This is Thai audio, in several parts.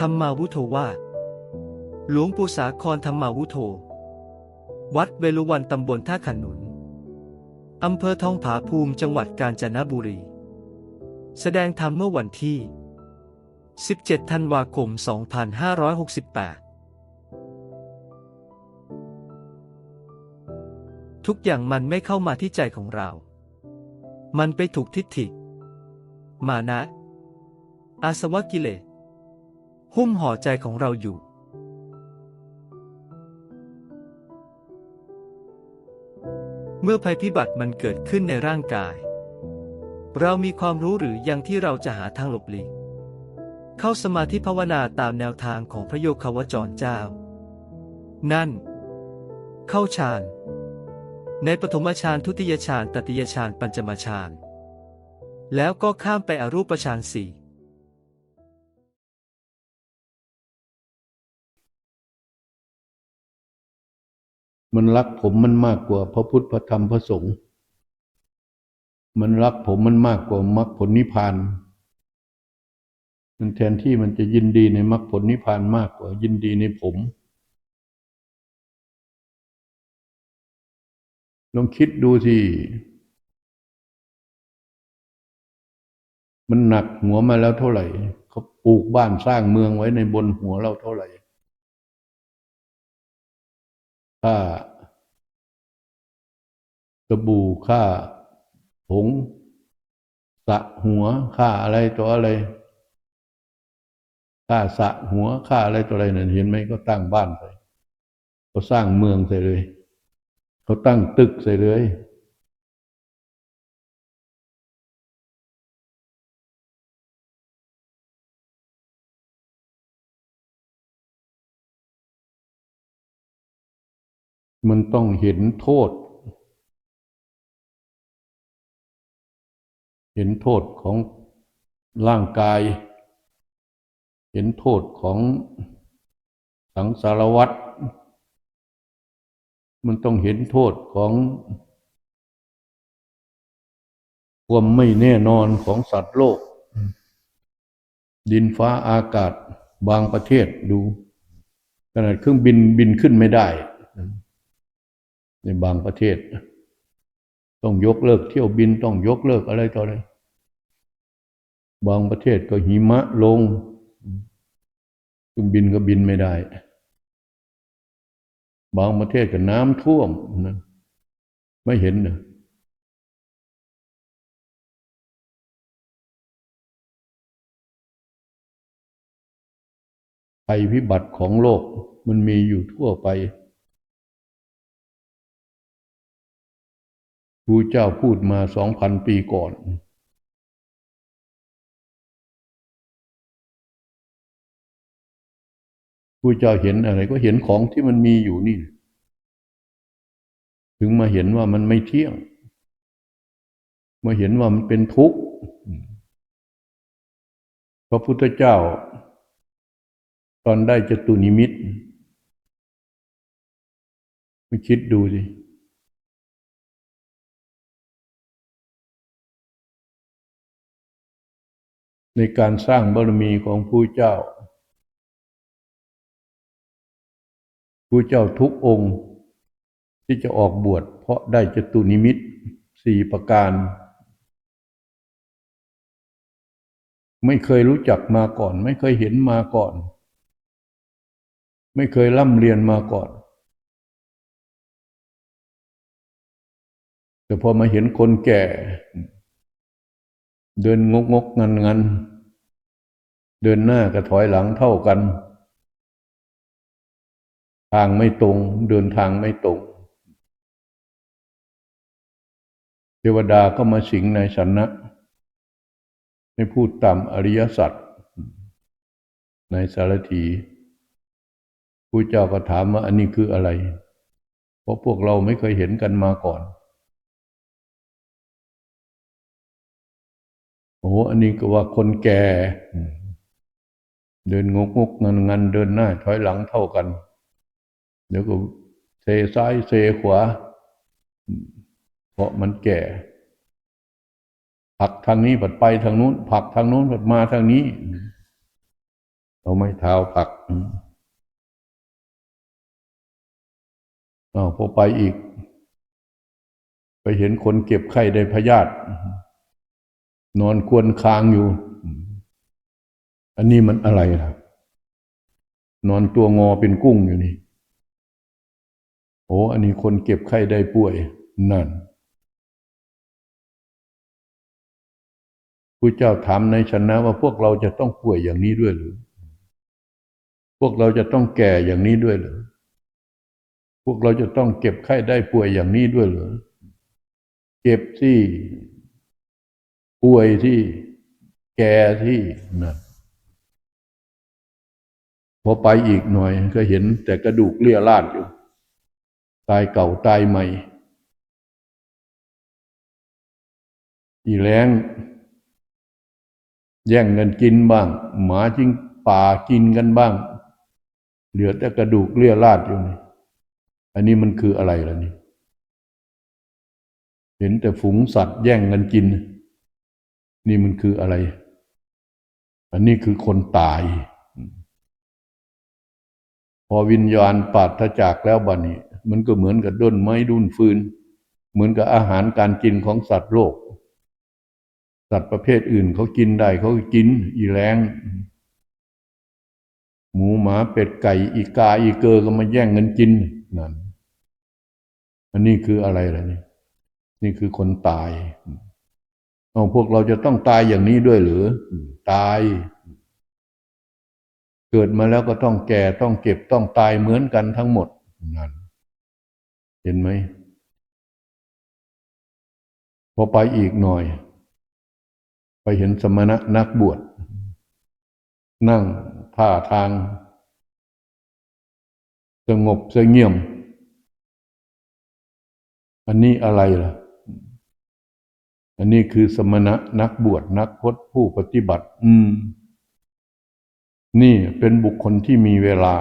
ธรรมาวุโทวาสหลวงปู่สาครธรรมาวุโทวัดเวลุวันตำบลท่าขนุน อำเภอทองผาภูมิจังหวัดกาญจนบุรี แสดงธรรมเมื่อวันที่ 17 ธันวาคม 2568 ทุกอย่างมันไม่เข้ามาที่ใจของเรา มันไปถูกทิฏฐิ มานะ อาสวะกิเลส หุ้มห่อใจของเราอยู่ เมื่อภัยพิบัติมันเกิดขึ้นในร่างกาย เรามีความรู้หรือยังที่เราจะหาทางหลบหลีก เข้าสมาธิภาวนาตามแนวทางของพระโยคาวจรเจ้า นั่น เข้าฌาน ในปฐมฌานทุติยฌานตติยฌานปัญจมฌาน แล้วก็ข้ามไปอรูปฌานสี่ มันรักผมมันมากกว่าพระพุทธพระธรรมพระสงฆ์มันรักผมมันมากกว่ามรรคผลนิพพาน มันแทนที่มันจะยินดีในมรรคผลนิพพานมากกว่า ยินดีในผมลองคิดดูสิ มันหนักหัวมาแล้วเท่าไหร่ เขาปลูกบ้านสร้างเมืองไว้ในบนหัวเราเท่าไหร่ ค่ากระบู่ค่าผงสะหัวค่าอะไรตัวอะไรค่าสะหัวค่าอะไรตัวอะไรนั่นเห็นไหมก็ตั้งบ้านไปเขาสร้างเมืองใส่เลย เขาตั้งตึกใส่เลย มันต้องเห็นโทษ เห็นโทษของร่างกาย เห็นโทษของสังสารวัตรมันต้องเห็นโทษของ ความไม่แน่นอนของสัตว์โลก ดินฟ้าอากาศบางประเทศดูขนาดเครื่องบินบินขึ้นไม่ได้ ในบางประเทศ ต้องยกเลิกเที่ยวบินต้องยกเลิกอะไรต่ออะไรบางประเทศก็หิมะลงเครื่องบินก็บินไม่ได้ บางประเทศก็น้ำท่วมนะไม่เห็นนะภัยพิบัติของโลกมันมีอยู่ทั่วไป ครูเจ้าพูดมาสองพันปีก่อนครูเจ้าเห็นอะไรก็เห็นของที่มันมีอยู่นี่ ถึงมาเห็นว่ามันไม่เที่ยง มาเห็นว่ามันเป็นทุกข์พระพุทธเจ้า ตอนได้จตุนิมิตไม่คิดดูสิ ในการสร้างบารมีของผู้เจ้า ผู้เจ้าทุกองค์ ที่จะออกบวชเพราะได้จตุนิมิตสี่ประการ ไม่เคยรู้จักมาก่อน ไม่เคยเห็นมาก่อน ไม่เคยร่ำเรียนมาก่อนแต่พอมาเห็นคนแก่ เดินงกงกงันงันเดินหน้ากับถอยหลังเท่ากัน ทางไม่ตรง เดินทางไม่ตรง เทวดาก็มาสิงในสันนะให้พูดตามอริยสัจในสารถีผู้เจ้าก็ถามว่าอันนี้คืออะไร เพราะพวกเราไม่เคยเห็นกันมาก่อน โอ้อันนี้ก็ว่าคนแก่ เดินงกงกงันงันเดินหน้าถอยหลังเท่ากัน เดี๋ยวก็เซซ้ายเซขวา เพราะมันแก่ผลักทางนี้ผัดไปทางนู้นผลักทางนู้นผัดมาทางนี้เอาไม้เท้าผลักอืมอ้าวพอไปอีก ไปเห็นคนเก็บไข้ได้พยาธิ นอนควนคางอยู่ อันนี้มันอะไรล่ะ นอนตัวงอเป็นกุ้งอยู่นี่โอ้อันนี้คนเก็บไข้ได้ป่วย นั่นผู้เจ้าถามในชนะว่าพวกเราจะต้องป่วยอย่างนี้ด้วยหรือ พวกเราจะต้องแก่อย่างนี้ด้วยหรือ พวกเราจะต้องเก็บไข้ได้ป่วยอย่างนี้ด้วยหรือเจ็บที่ ป่วยที่แก่ที่นั่นพอไปอีกหน่อยก็เห็นแต่กระดูกเลี่ยราดอยู่ ตายเก่าตายใหม่ อีแรงแย่งกันกินบ้าง หมาจิ้งป่ากินกันบ้าง เหลือแต่กระดูกเลี่ยราดอยู่นี่อันนี้มันคืออะไรล่ะนี่ เห็นแต่ฝูงสัตว์แย่งกันกิน นี่มันคืออะไร อันนี้คือคนตาย พอวิญญาณปาศจากแล้วบัดนี้ มันก็เหมือนกับด้นไม้ดุนฟืน เหมือนกับอาหารการกินของสัตว์โลก สัตว์ประเภทอื่นเขากินได้เขาก็กิน อีแรงหมูหมาเป็ดไก่อีกาอีเกอก็มาแย่งเงินกินนั่นอันนี้คืออะไรล่ะนี่นี่คือคนตาย เอาพวกเราจะต้องตายอย่างนี้ด้วยหรือ ตาย เกิดมาแล้วก็ต้องแก่ต้องเก็บต้องตายเหมือนกันทั้งหมดนั่นเห็นไหมพอไปอีกหน่อย ไปเห็นสมณะนักบวช นั่งท่าทาง สงบเสงี่ยม อันนี้อะไรล่ะ อันนี้คือสมณะนักบวชนักพจน์ผู้ปฏิบัติ อืม นี่เป็นบุคคลที่มีเวลา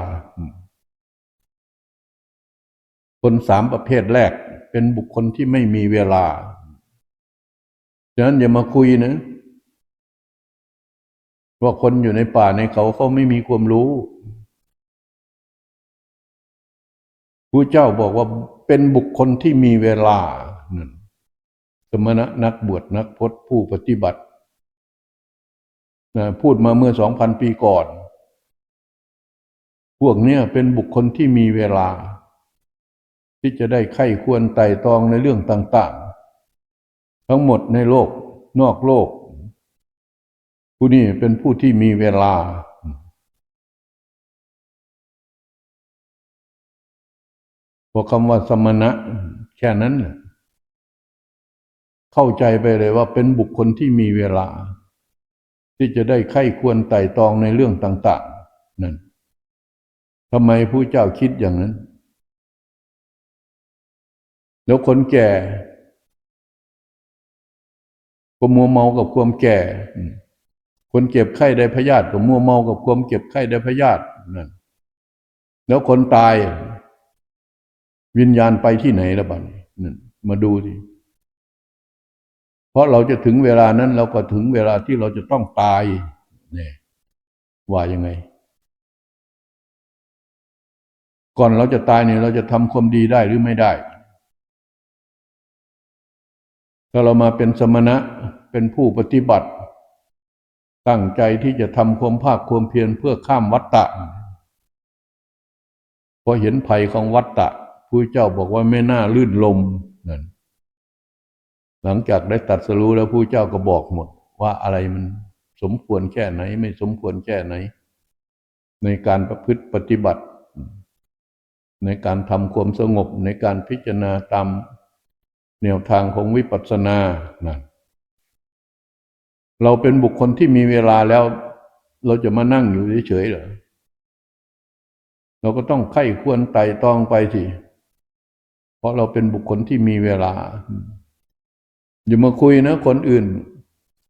คนสามประเภทแรก เป็นบุคคลที่ไม่มีเวลาฉะนั้นอย่ามาคุยนะ ว่าคนอยู่ในป่าในเขาเขาไม่มีความรู้ผู้เจ้าบอกว่าเป็นบุคคลที่มีเวลานั่น สมณะนักบวชนักพจน์ผู้ปฏิบัตินะพูดมาเมื่อสองพันปีก่อน พวกเนี้ยเป็นบุคคลที่มีเวลา ที่จะได้ไข้ควรไต่ตองในเรื่องต่าง ๆ ทั้งหมดในโลกนอกโลก ผู้นี้เป็นผู้ที่มีเวลาพอคำว่าสมณะแค่นั้นแหละ เข้าใจไปเลยว่าเป็นบุคคลที่มีเวลา ที่จะได้ไข้ควรไต่ตองในเรื่องต่าง ๆ นั่นทำไมผู้เจ้าคิดอย่างนั้น แล้วคนแก่ก็มัวเมากับความแก่ คนเก็บไข้ได้พยาธิก็มัวเมากับความเก็บไข้ได้พยาธินั่นแล้วคนตาย วิญญาณไปที่ไหนละบัดนี้นั่นมาดูดิ เพราะเราจะถึงเวลานั้น เราก็ถึงเวลาที่เราจะต้องตายเนี่ยว่ายังไง ก่อนเราจะตายเนี่ยเราจะทำความดีได้หรือไม่ได้ ถ้าเรามาเป็นสมณะเป็นผู้ปฏิบัติ ตั้งใจที่จะทำความภาคความเพียรเพื่อข้ามวัฏฏะพอเห็นภัยของวัฏฏะผู้เจ้าบอกว่าไม่น่าลื่นลมนั่น หลังจากได้ตัดสรู้แล้วผู้เจ้าก็บอกหมด ว่าอะไรมันสมควรแค่ไหน ไม่สมควรแค่ไหน ในการประพฤติปฏิบัติ ในการทำความสงบในการพิจารณาตามแนวทางของวิปัสสนานะเราเป็นบุคคลที่มีเวลาแล้ว เราจะมานั่งอยู่เฉยๆเหรอเราก็ต้องไข้ควรไต่ตองไปสิเพราะเราเป็นบุคคลที่มีเวลา อย่ามาคุยนะคนอื่น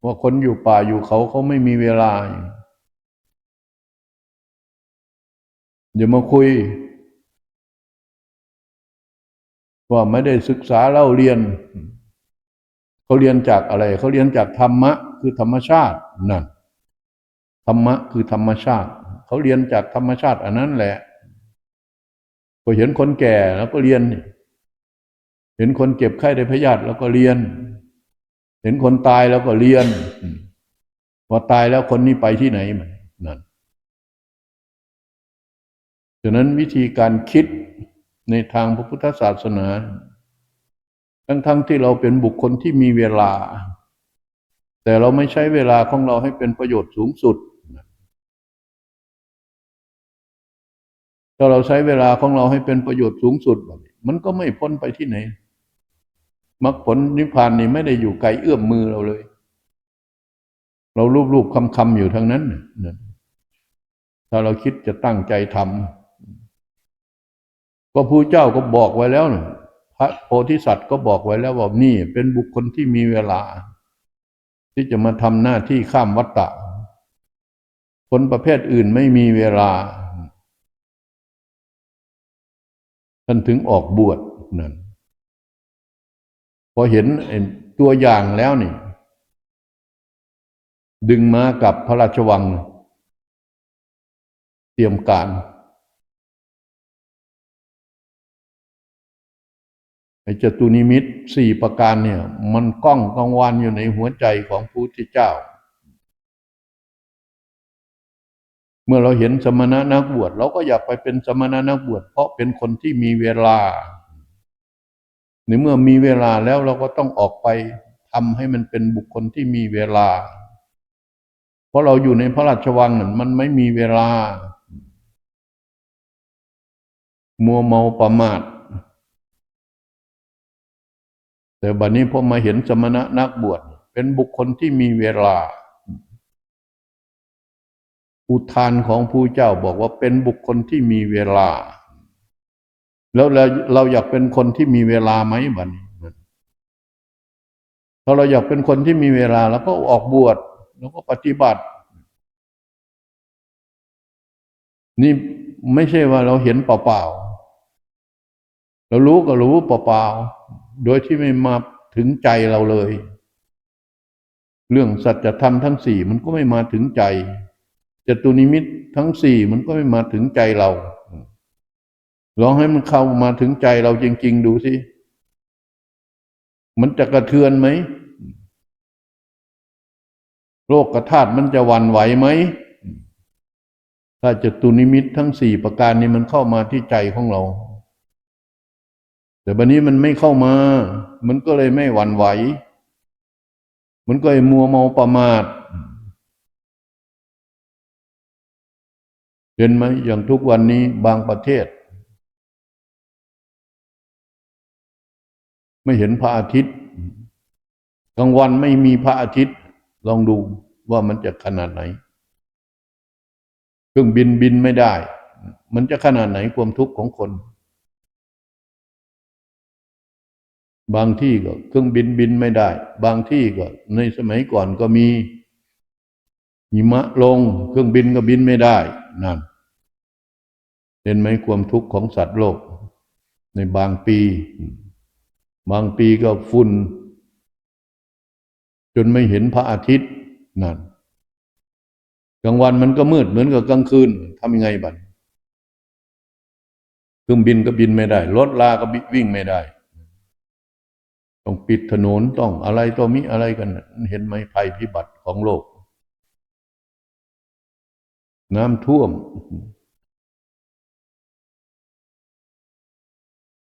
ว่าคนอยู่ป่าอยู่เขาเขาไม่มีเวลาอย่ามาคุย ว่าไม่ได้ศึกษาเล่าเรียน เขาเรียนจากอะไร เขาเรียนจากธรรมะ คือธรรมชาตินั่นธรรมะคือธรรมชาติ เขาเรียนจากธรรมชาติอันนั้นแหละพอเห็นคนแก่แล้วก็เรียน เห็นคนเจ็บไข้ได้พยาธิแล้วก็เรียน เห็นคนตายแล้วก็เรียน พอตายแล้วคนนี้ไปที่ไหนมันนั่นฉะนั้นวิธีการคิดในทางพระพุทธศาสนา ทั้งๆทที่เราเป็นบุคคลที่มีเวลา แต่เราไม่ใช้เวลาของเราให้เป็นประโยชน์สูงสุด ถ้าเราใช้เวลาของเราให้เป็นประโยชน์สูงสุด มันก็ไม่พ้นไปที่ไหน มรรคผลนิพพานนี่ไม่ได้อยู่ไกลเอื้อมมือเราเลย เรารูปๆคำๆอยู่ทั้งนั้นถ้าเราคิดจะตั้งใจทำก็พระเจ้าก็บอกไว้แล้วนะพระโพธิสัตว์ก็บอกไว้แล้วว่านี่เป็นบุคคลที่มีเวลา ที่จะมาทำหน้าที่ข้ามวัฏฏะคนประเภทอื่นไม่มีเวลาท่านถึงออกบวชนั่น พอเห็นตัวอย่างแล้วนี่ ดึงมากับพระราชวัง เตรียมการไอ้จตุนิมิตสี่ประการเนี่ย มันก้องกังวานอยู่ในหัวใจของพระพุทธเจ้า เมื่อเราเห็นสมณะนักบวชเราก็อยากไปเป็นสมณะนักบวชเพราะเป็นคนที่มีเวลา ในเมื่อมีเวลาแล้วเราก็ต้องออกไปทำให้มันเป็นบุคคลที่มีเวลา เพราะเราอยู่ในพระราชวังนั่นมันไม่มีเวลา มัวเมาประมาทแต่บัดนี้พอมาเห็นสมณะนักบวชเป็นบุคคลที่มีเวลา อุทานของผู้เจ้าบอกว่าเป็นบุคคลที่มีเวลา แล้วเราเราอยากเป็นคนที่มีเวลาไหมบัดนี้ถ้าเราอยากเป็นคนที่มีเวลา แล้วก็ออกบวชแล้วก็ปฏิบัติ นี่ไม่ใช่ว่าเราเห็นเปล่าๆเรารู้ก็รู้เปล่าๆโดยที่ไม่มาถึงใจเราเลย เรื่องสัจธรรมทั้งสี่มันก็ไม่มาถึงใจจตุนิมิตทั้งสี่มันก็ไม่มาถึงใจเรา ลองให้มันเข้ามาถึงใจเราจริง ๆ ดูสิ มันจะกระเทือนไหม โลกกระธาตุมันจะหวั่นไหวไหม ถ้าจตุนิมิตทั้งสี่ประการนี้มันเข้ามาที่ใจของเรา แต่บันนี้มันไม่เข้ามา มันก็เลยไม่หวั่นไหว มันก็เลยมัวเมาประมาทเห็นไหมอย่างทุกวันนี้บางประเทศ ไม่เห็นพระอาทิตย์กลางวันไม่มีพระอาทิตย์ ลองดูว่ามันจะขนาดไหน เครื่องบินบินไม่ได้ มันจะขนาดไหนความทุกข์ของคน บางที่ก็ เครื่องบินบินไม่ได้ บางที่ก็ ในสมัยก่อนก็มีหิมะลง เครื่องบินก็บินไม่ได้นั่นเห็นไหมความทุกข์ของสัตว์โลก ในบางปี บางปีก็ฝุ่น จนไม่เห็นพระอาทิตย์นั่นกลางวันมันก็มืดเหมือนกับกลางคืนทำยังไงบัดเครื่องบินก็บินไม่ได้ รถลาก็วิ่งไม่ได้ ต้องปิดถนนต้องอะไรตัวมิอะไรกัน เห็นไหมภัยพิบัติของโลก น้ำท่วม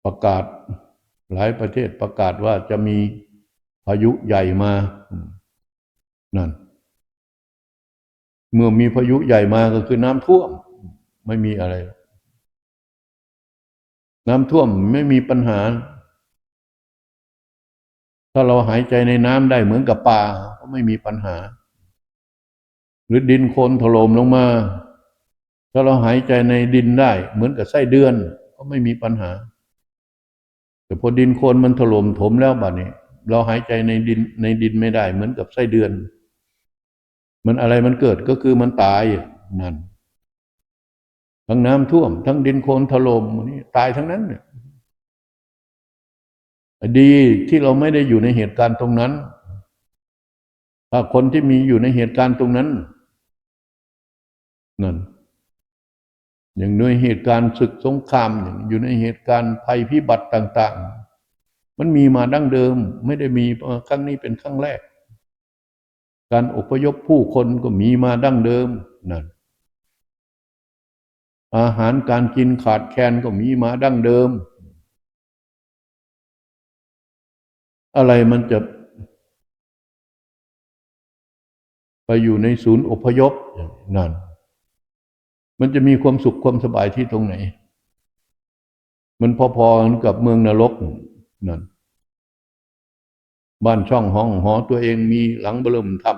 ประกาศ หลายประเทศประกาศว่าจะมีพายุใหญ่มา นั่น เมื่อมีพายุใหญ่มาก็คือน้ำท่วม ไม่มีอะไร น้ำท่วมไม่มีปัญหา ถ้าเราหายใจในน้ำได้เหมือนกับปลาก็ไม่มีปัญหา หรือดินโคลนถล่มลงมา ถ้าเราหายใจในดินได้ เหมือนกับไส้เดือน ก็ไม่มีปัญหา แต่พอดินโคลนมันถล่มถมแล้วบัดนี้ เราหายใจในดินในดินไม่ได้ เหมือนกับไส้เดือน มันอะไรมันเกิดก็คือมันตายนั่นทั้งน้ำท่วม ทั้งดินโคลนถล่มนี่ตายทั้งนั้นเนี่ยดีที่เราไม่ได้อยู่ในเหตุการณ์ตรงนั้นถ้าคนที่มีอยู่ในเหตุการณ์ตรงนั้นนั่น อย่างในเหตุการณ์ศึกสงครามอย่างอยู่ในเหตุการณ์ภัยพิบัติต่าง ๆ มันมีมาดั้งเดิมไม่ได้มีครั้งนี้เป็นครั้งแรก การอพยพผู้คนก็มีมาดั้งเดิมนั่นอาหารการกินขาดแคลนก็มีมาดั้งเดิม อะไรมันจะ ไปอยู่ในศูนย์อพยพนั่น มันจะมีความสุขความสบายที่ตรงไหน มันพอๆกับเมืองนรกนั่นบ้านช่องห้องหอตัวเองมีหลังเบิ่มทับ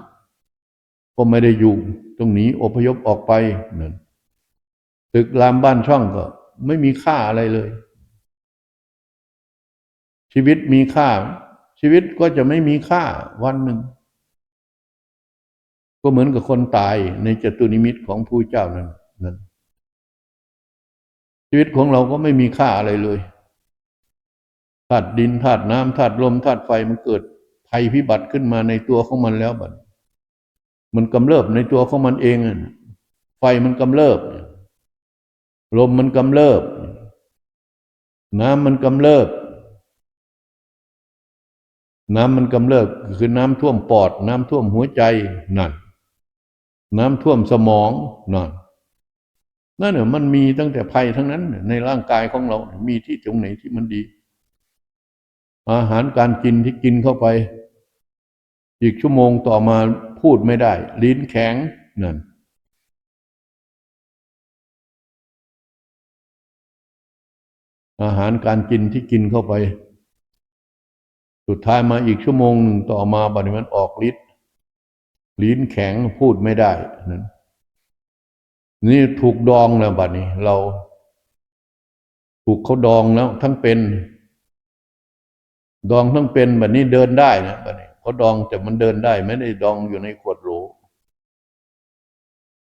ก็ไม่ได้อยู่ ตรงนี้อพยพออกไปนั่นตึกรามบ้านช่องก็ ไม่มีค่าอะไรเลย ชีวิตมีค่า ชีวิตก็จะไม่มีค่าวันหนึ่ง ก็เหมือนกับคนตายในจตุนิมิตของผู้เจ้านั้น นั้น ชีวิตของเราก็ไม่มีค่าอะไรเลยธาตุดินธาตุน้ำธาตุลมธาตุไฟมันเกิดภัยพิบัติขึ้นมาในตัวของมันแล้วบัดมันกำเริบในตัวของมันเองไฟมันกำเริบลมมันกำเริบ น้ำมันกำเริบ น้ำมันกำเริบคือน้ำท่วมปอด น้ำท่วมหัวใจนั่น น้ำท่วมสมองนั่น นั่นเนี่ยมันมีตั้งแต่ภัยทั้งนั้น ในร่างกายของเรา มีที่ตรงไหนที่มันดี อาหารการกินที่กินเข้าไป อีกชั่วโมงต่อมาพูดไม่ได้ ลิ้นแข็งนั่นอาหารการกินที่กินเข้าไป สุดท้ายมาอีกชั่วโมงหนึ่งต่อมาบัดนี้มันออกฤทธิ์ลิ้นแข็งพูดไม่ได้นั่น นี่ถูกดองแล้วบัดนี้ เรา ถูกเขาดองแล้ว ทั้งเป็น ดองทั้งเป็นบัดนี้เดินได้นะบัดนี้เขาดองแต่มันเดินได้ ไม่ได้ดองอยู่ในขวดโหล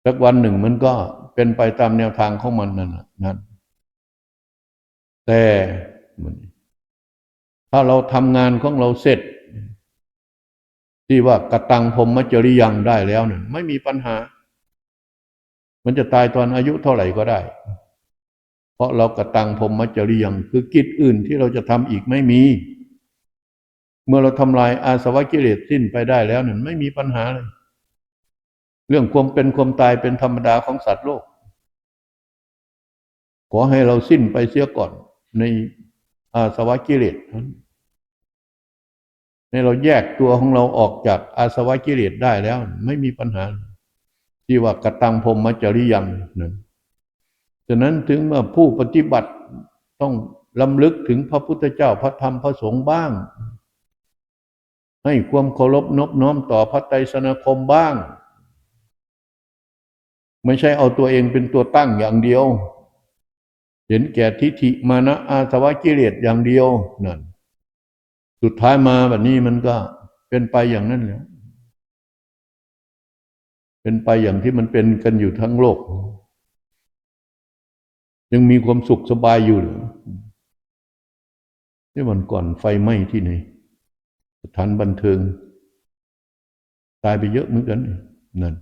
สักวันหนึ่งมันก็เป็นไปตามแนวทางของมันนั่นนั่นแต่ถ้าเราทำงานของเราเสร็จ ที่ว่ากระตังพรหมจริยังได้แล้วเนี่ยไม่มีปัญหา มันจะตายตอนอายุเท่าไหร่ก็ได้ เพราะเรากะตังพรหมจริยังคือกิจอื่นที่เราจะทำอีกไม่มี เมื่อเราทำลายอาสวะกิเลสสิ้นไปได้แล้วเนี่ยไม่มีปัญหาเลย เรื่องความเป็นความตายเป็นธรรมดาของสัตว์โลก ขอให้เราสิ้นไปเสียก่อนในอาสวะกิเลสในเราแยกตัวของเราออกจากอาสวะกิเลสได้แล้ว ไม่มีปัญหา ที่ว่ากตังพรมจริยังนั้นฉะนั้นถึงเมื่อผู้ปฏิบัติต้องลำลึกถึงพระพุทธเจ้าพระธรรมพระสงฆ์บ้าง ให้ความเคารพนบน้อมต่อพระไตรสนาคมบ้าง ไม่ใช่เอาตัวเองเป็นตัวตั้งอย่างเดียว เห็นแก่ทิฏฐิมานะอาสวะกิเลสอย่างเดียวนั่นสุดท้ายมาแบบนี้มันก็เป็นไปอย่างนั้นแหละ เป็นไปอย่างที่มันเป็นกันอยู่ทั้งโลก ยังมีความสุขสบายอยู่หรือที่วันก่อนไฟไหม้ที่ไหนสถานบันเทิง ตายไปเยอะเหมือนกันนั่น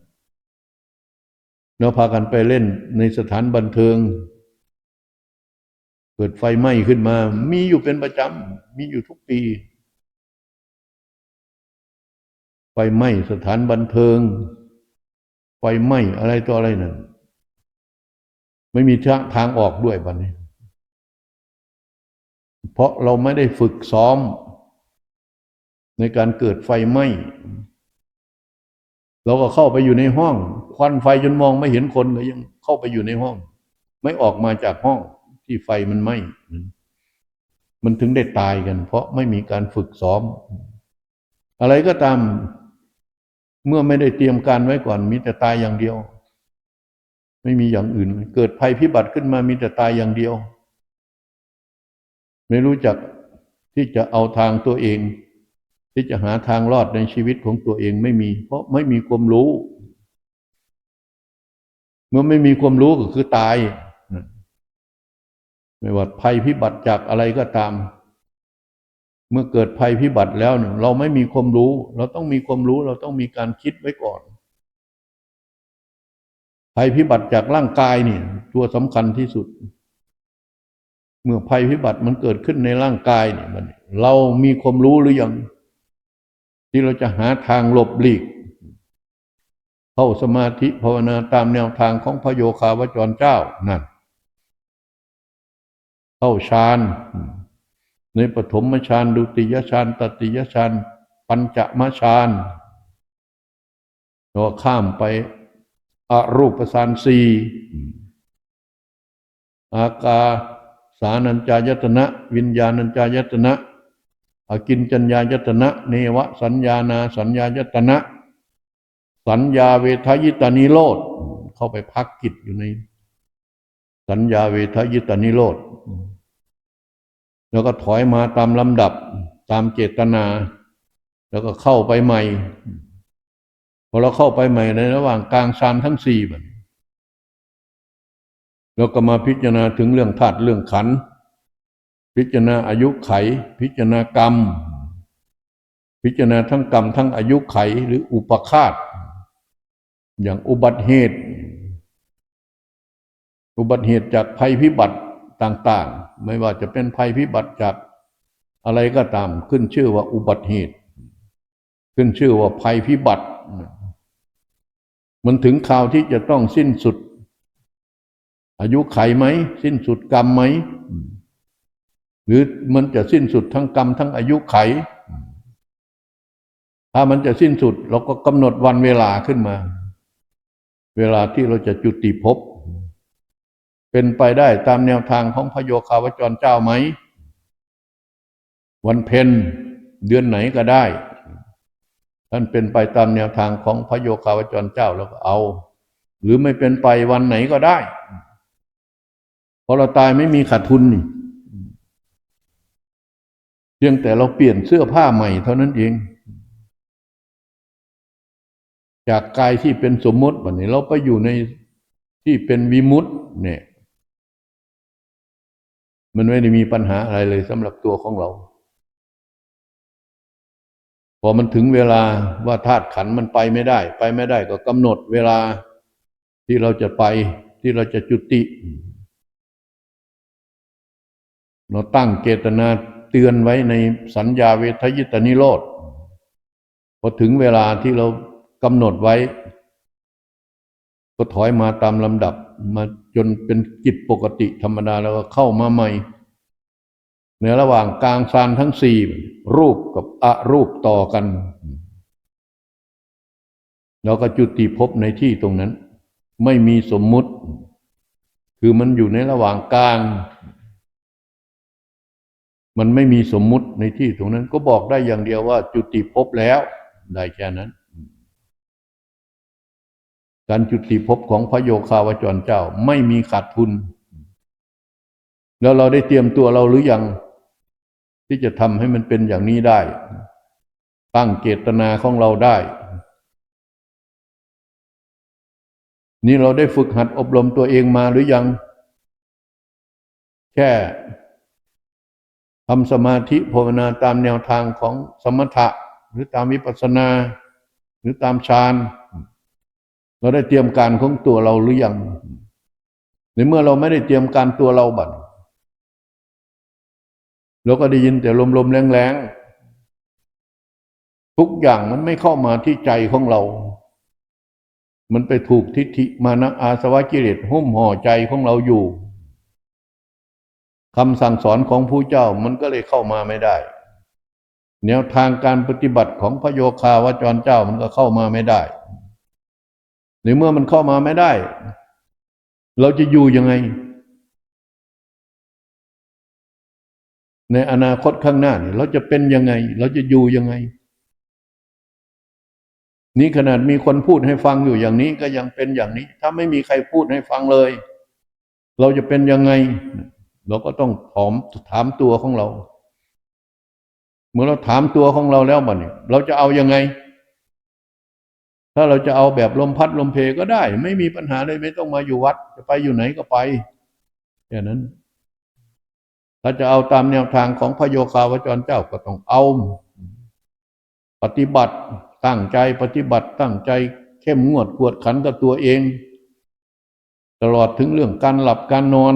เราพากันไปเล่นในสถานบันเทิง เกิดไฟไหม้ขึ้นมา มีอยู่เป็นประจำ มีอยู่ทุกปี ไฟไหม้สถานบันเทิง ไฟไหม้อะไรต่ออะไรนั่นไม่มีทางออกด้วยบัดนี้ เพราะเราไม่ได้ฝึกซ้อม ในการเกิดไฟไหม้เราก็เข้าไปอยู่ในห้อง ควันไฟจนมองไม่เห็นคนก็ยังเข้าไปอยู่ในห้อง ไม่ออกมาจากห้องที่ไฟมันไหม้มันถึงได้ตายกัน เพราะไม่มีการฝึกซ้อม อะไรก็ตาม เมื่อไม่ได้เตรียมการไว้ก่อน มีแต่ตายอย่างเดียว ไม่มีอย่างอื่น เกิดภัยพิบัติขึ้นมามีแต่ตายอย่างเดียว ไม่รู้จักที่จะเอาทางตัวเอง ที่จะหาทางรอดในชีวิตของตัวเองไม่มี เพราะไม่มีความรู้ เมื่อไม่มีความรู้ก็คือตายไม่ว่าภัยพิบัติจากอะไรก็ตาม เมื่อเกิดภัยพิบัติแล้วเนี่ยเราไม่มีความรู้ เราต้องมีความรู้เราต้องมีการคิดไว้ก่อน ภัยพิบัติจากร่างกายนี่ตัวสำคัญที่สุด เมื่อภัยพิบัติมันเกิดขึ้นในร่างกายเนี่ยมัน เรามีความรู้หรือยัง ที่เราจะหาทางหลบหลีกเข้าสมาธิภาวนาตามแนวทางของพระโยคาวจรเจ้านั่นเข้าฌาน ในปฐมฌานดุติยฌานตติยฌานปัญจมฌานเราข้ามไปอรูปฌานสี่อากาสานัญจายตนะ วิญญาณัญจายตนะอากินจัญญายตนะ เนวสัญญานาสัญญายตนะ สัญญาเวทยิตานิโรธเข้าไปพักกิจอยู่ใน สัญญาเวทยิตานิโรธ แล้วก็ถอยมาตามลำดับตามเจตนา แล้วก็เข้าไปใหม่ พอเราเข้าไปใหม่ในระหว่างกลางฌานทั้งสี่แบบแล้วก็มาพิจารณาถึงเรื่องธาตุเรื่องขัน พิจารณาอายุไข พิจารณากรรม พิจารณาทั้งกรรมทั้งอายุไขหรืออุปคาตอย่างอุบัติเหตุ อุบัติเหตุจากภัยพิบัติ ต่างๆ ไม่ว่าจะเป็นภัยพิบัติจากอะไรก็ตามขึ้นชื่อว่าอุบัติเหตุ ขึ้นชื่อว่าภัยพิบัติ มันถึงข่าวที่จะต้องสิ้นสุด อายุไขไหม สิ้นสุดกรรมไหม หรือมันจะสิ้นสุดทั้งกรรมทั้งอายุไข ถ้ามันจะสิ้นสุด เราก็กำหนดวันเวลาขึ้นมา เวลาที่เราจะจุติภพ เป็นไปได้ตามแนวทางของพระโยคาวจรเจ้าไหม วันเพ็ญเดือนไหนก็ได้ ท่านเป็นไปตามแนวทางของพระโยคาวจรเจ้าแล้วก็เอา หรือไม่เป็นไปวันไหนก็ได้เพราะเราตายไม่มีขาดทุนนี่เพียงแต่เราเปลี่ยนเสื้อผ้าใหม่เท่านั้นเอง จากกายที่เป็นสมมติวันนี้เราไปอยู่ในที่เป็นวิมุตต์เนี่ย มันไม่ได้มีปัญหาอะไรเลยสำหรับตัวของเรา พอมันถึงเวลาว่าธาตุขันมันไปไม่ได้ ไปไม่ได้ก็กำหนดเวลาที่เราจะไปที่เราจะจุติ เราตั้งเจตนาเตือนไว้ในสัญญาเวทยิตานิโรธพอถึงเวลาที่เรากำหนดไว้ ก็ถอยมาตามลำดับมา จนเป็นกิจปกติธรรมดาแล้วก็เข้ามาใหม่ในระหว่างกลางซานทั้งสี่รูปกับอรูปต่อกัน แล้วก็จุติภพในที่ตรงนั้น ไม่มีสมมุติ คือมันอยู่ในระหว่างกลาง มันไม่มีสมมุติในที่ตรงนั้น ก็บอกได้อย่างเดียวว่า จุติภพแล้วได้แค่นั้น การจุติภพของพระโยคาวจรเจ้าไม่มีขาดทุน แล้วเราได้เตรียมตัวเราหรือยังที่จะทำให้มันเป็นอย่างนี้ได้ ตั้งเจตนาของเราได้ นี่เราได้ฝึกหัดอบรมตัวเองมาหรือยัง แค่ทำสมาธิภาวนาตามแนวทางของสมถะ หรือตามวิปัสสนา หรือตามฌาน เราได้เตรียมการของตัวเราหรือยัง ในเมื่อเราไม่ได้เตรียมการตัวเราบัดเราก็ได้ยินแต่ลมๆแรงๆ ทุกอย่างมันไม่เข้ามาที่ใจของเรา มันไปถูกทิฏฐิมานะอาสวะกิเลสหุ้มห่อใจของเราอยู่คำสั่งสอนของผู้เจ้ามันก็เลยเข้ามาไม่ได้ แนวทางการปฏิบัติของพระโยคาวจรเจ้ามันก็เข้ามาไม่ได้ ในเมื่อมันเข้ามาไม่ได้ เราจะอยู่ยังไง ในอนาคตข้างหน้าเนี่ยเราจะเป็นยังไง เราจะอยู่ยังไง นี่ขนาดมีคนพูดให้ฟังอยู่อย่างนี้ก็ยังเป็นอย่างนี้ ถ้าไม่มีใครพูดให้ฟังเลย เราจะเป็นยังไง เราก็ต้องถามถามตัวของเรา เมื่อเราถามตัวของเราแล้วมันเราจะเอายังไง ถ้าเราจะเอาแบบลมพัดลมเพก็ได้ ไม่มีปัญหาเลยไม่ต้องมาอยู่วัด จะไปอยู่ไหนก็ไปแค่างนั้น ถ้าจะเอาตามแนวทางของพระโยคาวจรเจ้าก็ต้องเอา ปฏิบัติตั้งใจปฏิบัติตั้งใจเข้มงวดกวดขันกับตัวเอง ตลอดถึงเรื่องการหลับการนอน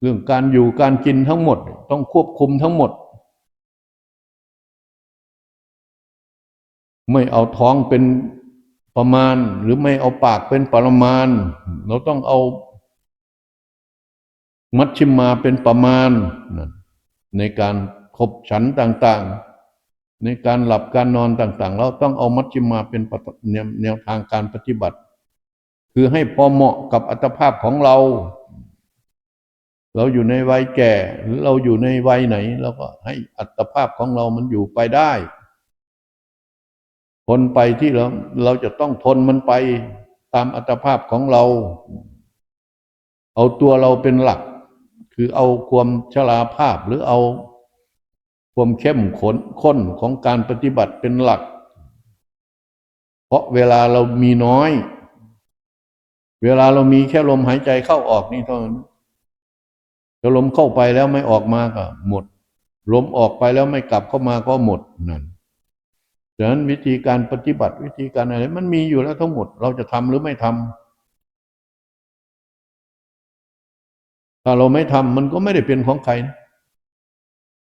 เรื่องการอยู่การกินทั้งหมด ต้องควบคุมทั้งหมด ไม่เอาท้องเป็นประมาณ หรือไม่เอาปากเป็นปรมาณ เราต้องเอา มัชชิมาเป็นประมาณ ในการขบฉันต่างๆ ในการหลับการนอนต่างๆ เราต้องเอามัชชิมาเป็นปแนวทางการปฏิบัติ คือให้พอเหมาะกับอัตภาพของเรา เราอยู่ในวัยแก่ หรือเราอยู่ในวัยไหน เราก็ให้อัตภาพของเรามันอยู่ไปได้ นไปที่เราเราจะต้องทนมันไปตามอัตภาพของเรา เอาตัวเราเป็นหลัก คือเอาความชราภาพหรือเอาความเข้มขนข้นของการปฏิบัติเป็นหลัก เพราะเวลาเรามีน้อย เวลาเรามีแค่ลมหายใจเข้าออกนี่เท่านั้นถ้าลมเข้าไปแล้วไม่ออกมาก็หมด ลมออกไปแล้วไม่กลับเข้ามาก็หมดนั่น ดังนั้นวิธีการปฏิบัติวิธีการอะไร มันมีอยู่แล้วทั้งหมด เราจะทำหรือไม่ทำถ้าเราไม่ทำมันก็ไม่ได้เป็นของใครนะ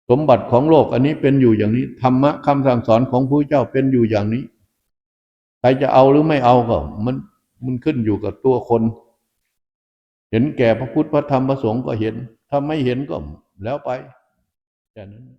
สมบัติของโลกอันนี้เป็นอยู่อย่างนี้ธรรมะคำสั่งสอนของพระเจ้าเป็นอยู่อย่างนี้ ใครจะเอาหรือไม่เอาก็มันมันขึ้นอยู่กับตัวคน เห็นแก่พระพุทธพระธรรมพระสงฆ์ก็เห็น ถ้าไม่เห็นก็แล้วไปแค่นั้น